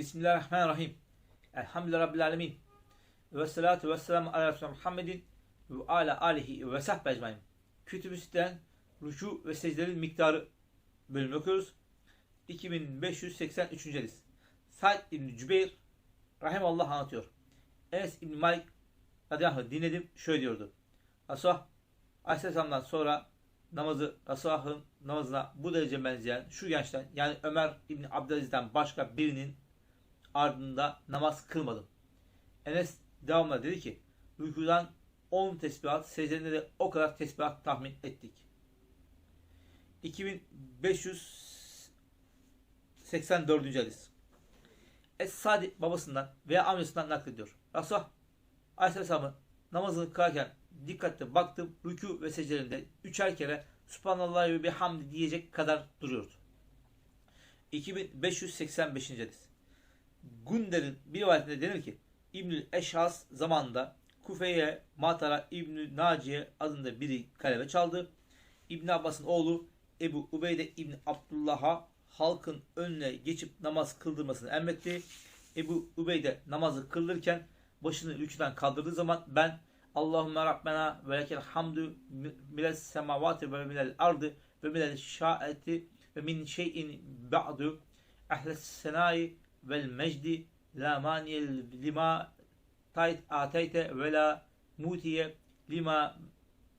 Bismillahirrahmanirrahim. Elhamdülillahi Rabbil alemin. Ve salatu ve selamu ala Resulü Muhammedin ve ala alihi ve sahbe ecmain. Kütüb-ü Sitte'den rükû ve secdelerin miktarı bölümünü okuyoruz. 2583. hadis. Said İbni Cübeyr Rahimallah anlatıyor. Enes İbni Malik radıyallahu dinledim şöyle diyordu. Resulullah Aleyhisselam'dan sonra namazı Resulullah'ın namazına bu derece benzeyen şu gençten yani Ömer İbni Abdülaziz'den başka birinin ardında namaz kılmadım. Enes devamla dedi ki rükudan 10 tesbihat, secdede de o kadar tesbihat tahmin ettik. 2584. hadis. Es-Sadi babasından veya amcasından naklediyor. Resulullah Aleyhisselam'ı namazını kılarken dikkatle baktım rükû ve secdelerinde üçer kere Subhanallah ve bihamdi diyecek kadar duruyordu. 2585. hadis. Gunder'in bir rivayetinde denir ki İbnül Eşhas zamanında Kufe'ye Matara İbnü Naciye adında biri kalebe çaldı. İbn Abbas'ın oğlu Ebu Ubeyde İbni Abdullah'a halkın önüne geçip namaz kıldırmasını emretti. Ebu Ubeyde namazı kıldırırken başını rüküden kaldırdığı zaman ben Allahümme Rabbena ve lekel hamdu minel semavati ve minel ardı ve minel şaeti ve min şeyin ba'du ehles senai vel mecdi la maniyel lima tayt ateyte ve la mutiye lima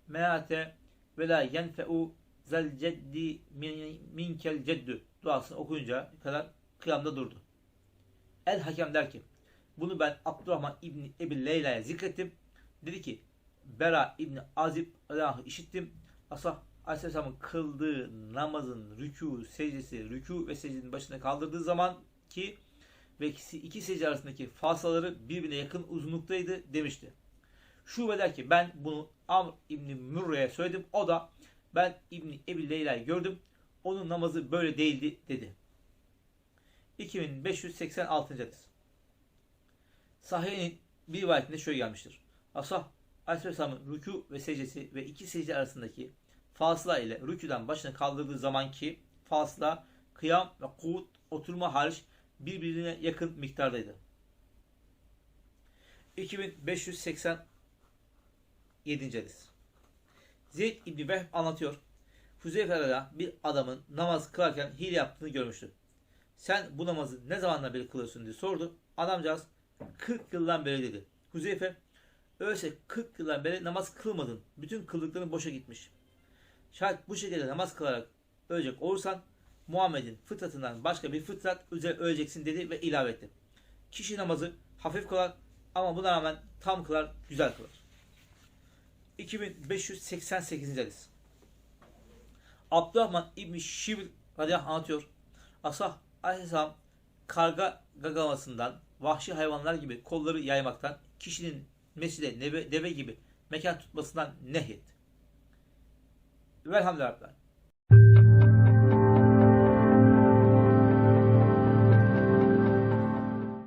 meate ve la yenfe'u zel ceddi min- minkel ceddü duasını okuyunca kadar kıyamda durdu. El Hakem der ki bunu ben Abdurrahman İbni Ebi Leyla'ya zikrettim. Dedi ki Bera İbni Azib Allah'ı işittim. Asah Aleyhisselam'ın kıldığı namazın rükû, secdesi, rükû ve secdenin başına kaldırdığı zaman ki ve iki secde arasındaki fasaları birbirine yakın uzunluktaydı demişti. Şube der ki ben bunu Amr İbni Mürre'ye söyledim. O da ben İbni Ebi Leyla'yı gördüm. Onun namazı böyle değildi dedi. 2586. hadis. Sahih'in bir rivayetinde şöyle gelmiştir. Asah Aleyhisselam'ın rükû ve secdesi ve iki secde arasındaki fasla ile rüküden başını kaldırdığı zamanki fasla, kıyam ve kuvut oturma hariç birbirine yakın miktardaydı. 2587. hadis. Zeyd İbni Vehb anlatıyor. Huzeyfe bir adamın namaz kılarken hile yaptığını görmüştü. Sen bu namazı ne zamandan beri kılıyorsun diye sordu. Adamcağız 40 yıldan beri dedi. Huzeyfe öyleyse 40 yıldan beri namaz kılmadın. Bütün kıldıkların boşa gitmiş. Şayet bu şekilde namaz kılarak ölecek olursan Muhammed'in fıtratından başka bir fıtrat üzere öleceksin dedi ve ilave etti. Kişi namazı hafif kılar ama buna rağmen tam kılar, güzel kılar. 2588. hadis. Abdurrahman İbni Şibr radıyallahu anlatıyor. Asah aleyhisselam karga gagamasından vahşi hayvanlar gibi kolları yaymaktan kişinin mescide deve, deve gibi mekan tutmasından nehyetti. Velhamdülillah.